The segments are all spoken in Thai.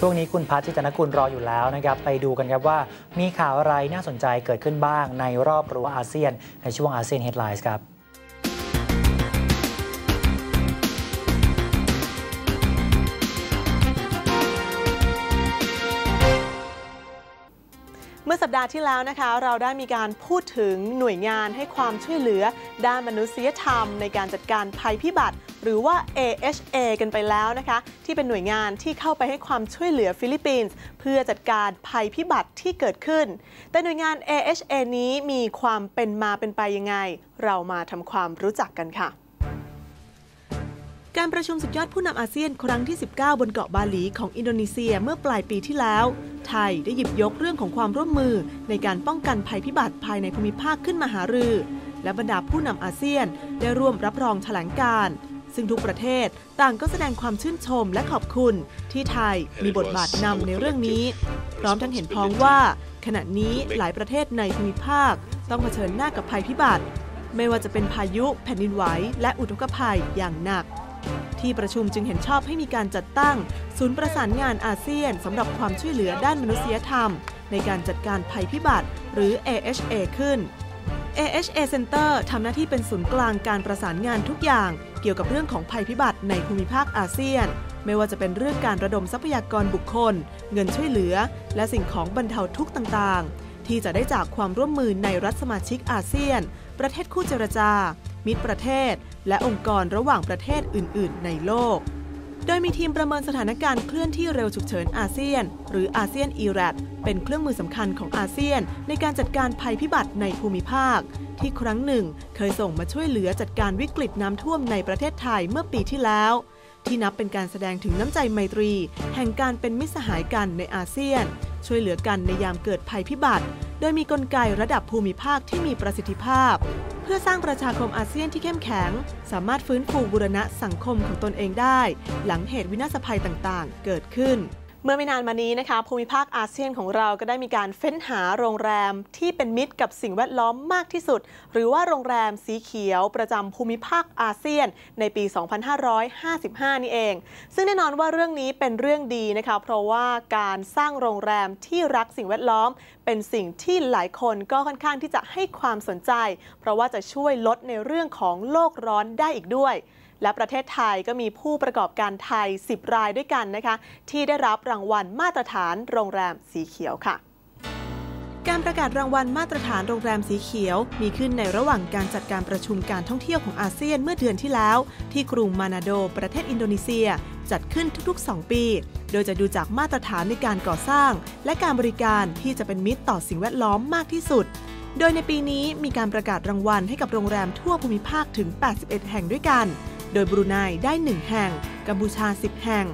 ช่วงนี้คุณพัชจิตนกุลรออยู่แล้วนะครับ ไปดูกันครับว่ามีข่าวอะไรน่าสนใจเกิดขึ้นบ้างในรอบรั้วอาเซียน ในช่วงอาเซียนเฮดไลน์ครับ มื่อสัปดาห์ที่แล้วนะคะ เราได้มีการพูดถึงหน่วยงานให้ความช่วยเหลือ ด้านมนุษยธรรม ในการจัดการภัยพิบัติ หรือว่า AHA กันไปแล้วนะคะ ที่เป็นหน่วยงานที่เข้าไปให้ความช่วยเหลือฟิลิปปินส์เพื่อจัดการภัยพิบัติที่เกิดขึ้น แต่หน่วยงาน AHA นี้มีความเป็นมาเป็นไปยังไง เรามาทำความรู้จักกันค่ะ การประชุมสุดยอดผู้นำอาเซียนครั้งที่ 19 บนเกาะบาหลีของอินโดนีเซียเมื่อปลายปีที่แล้ว ไทยได้หยิบยกเรื่องของความร่วมมือในการป้องกันภัยพิบัติภายในภูมิภาคขึ้นมาหารือ และบรรดาผู้นำอาเซียนได้ร่วมรับรองแถลงการ์ซึ่งทุกประเทศต่างก็แสดงความชื่นชมและขอบคุณ ที่ไทยมีบทบาทนำในเรื่องนี้ พร้อมทั้งเห็นพ้องว่า ขณะนี้หลายประเทศในภูมิภาค ต้องเผชิญหน้ากับภัยพิบัติ ไม่ว่าจะเป็นพายุแผ่นดินไหวและอุทกภัยอย่างหนัก ที่ประชุมจึงเห็นชอบให้มีการจัดตั้ง ศูนย์ประสานงานอาเซียนสำหรับความช่วยเหลือด้านมนุษยธรรม ในการจัดการภัยพิบัติหรือ AHA ขึ้น AHA Center ทำหน้าที่เป็นศูนย์กลางการประสานงานทุกอย่าง เกี่ยวกับเรื่องของภัยพิบัติในภูมิภาคอาเซียน ไม่ว่าจะเป็นเรื่องการระดมทรัพยากรบุคคล เงินช่วยเหลือ และสิ่งของบรรเทาทุกข์ต่างๆ ที่จะได้จากความร่วมมือในรัฐสมาชิกอาเซียน ประเทศคู่เจรจา มิตรประเทศ และองค์กรระหว่างประเทศอื่น ๆ ในโลก โดยมีทีมประเมินสถานการณ์เคลื่อนที่เร็วฉุกเฉินอาเซียน หรืออาเซียนอีแรเป็นเครื่องมือสำคัญของอาเซียน ในการจัดการภัยพิบัติในภูมิภาค ที่ครั้งหนึ่ง เคยส่งมาช่วยเหลือจัดการวิกฤตน้ำท่วมในประเทศไทยเมื่อปีที่แล้วที่นับเป็นการแสดงถึงน้ำใจไมตรี แห่งการเป็นมิตรสหายกันในอาเซียน ช่วยเหลือกันในยามเกิดภัยพิบัติ โดยมีกลไกระดับภูมิภาคที่มีประสิทธิภาพ เพื่อสร้างประชาคมอาเซียนที่เข้มแข็ง สามารถฟื้นฟูบูรณะสังคมของตนเองได้ หลังเหตุวินาศภัยต่างๆ เกิดขึ้น เมื่อไม่นานมานี้นะคะภูมิภาคอาเซียนของเราก็ได้มีการเฟ้นหาโรงแรมที่เป็นมิตรกับสิ่งแวดล้อมมากที่สุด หรือว่าโรงแรมสีเขียวประจำภูมิภาคอาเซียน ในปี 2555 นี่เอง ซึ่งแน่นอนว่าเรื่องนี้เป็นเรื่องดีนะคะ เพราะว่าการสร้างโรงแรมที่รักสิ่งแวดล้อม เป็นสิ่งที่หลายคนก็ค่อนข้างที่จะให้ความสนใจ เพราะว่าจะช่วยลดในเรื่องของโลกร้อนได้อีกด้วยและประเทศไทยก็มีผู้ประกอบการไทย 10 รายด้วยกันนะคะ ที่ได้รับรางวัลมาตรฐานโรงแรมสีเขียวค่ะการประกาศรางวัลมาตรฐานโรงแรมสีเขียว มีขึ้นในระหว่างการจัดการประชุมการท่องเที่ยวของอาเซียนเมื่อเดือนที่แล้ว ที่กรุงมานาโด ประเทศอินโดนีเซีย จัดขึ้นทุกๆ 2 ปี โดยจะดูจากมาตรฐานในการก่อสร้าง และการบริการที่จะเป็นมิตรต่อสิ่งแวดล้อมมากที่สุด โดยในปีนี้มีการประกาศรางวัลให้กับโรงแรมทั่วภูมิภาคถึง 81 แห่งด้วยกัน โดยบรูไนได้ 1 แห่ง กัมพูชา 10 แห่ง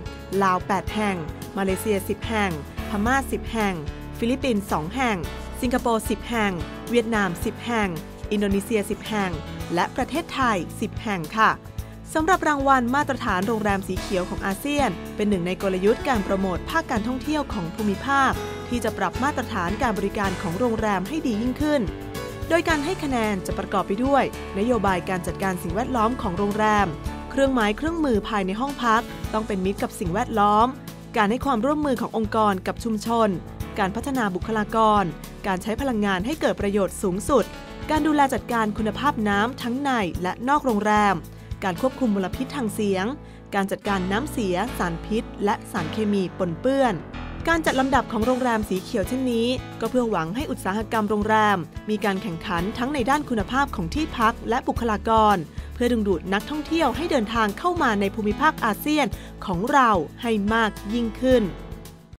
ลาว 8 แห่ง มาเลเซีย 10 แห่ง พม่า 10 แห่ง ฟิลิปปินส์ 2 แห่ง สิงคโปร์ 10 แห่ง เวียดนาม 10 แห่ง อินโดนีเซีย 10 แห่ง และประเทศไทย 10 แห่งค่ะสำหรับรางวัลมาตรฐานโรงแรมสีเขียวของอาเซียน เป็นหนึ่งในกลยุทธ์การโปรโมทภาคการท่องเที่ยวของภูมิภาค ที่จะปรับมาตรฐานการบริการของโรงแรมให้ดียิ่งขึ้น โดยการให้คะแนนจะประกอบไปด้วย นโยบายการจัดการสิ่งแวดล้อมของโรงแรม เครื่องหมายเครื่องมือภายในห้องพัก ต้องเป็นมิตรกับสิ่งแวดล้อม การให้ความร่วมมือขององค์กรกับชุมชน การพัฒนาบุคลากร การใช้พลังงานให้เกิดประโยชน์สูงสุด การดูแลจัดการคุณภาพน้ำทั้งในและนอกโรงแรม การควบคุมมลพิษทางเสียง การจัดการน้ำเสีย สารพิษ และสารเคมีปนเปื้อนการจัดลำดับของโรงแรมสีเขียวเช่นนี้ ก็เพื่อหวังให้อุตสาหกรรมโรงแรม มีการแข่งขันทั้งในด้านคุณภาพของที่พักและบุคลากร เพื่อดึงดูดนักท่องเที่ยวให้เดินทางเข้ามาในภูมิภาคอาเซียนของเราให้มากยิ่งขึ้น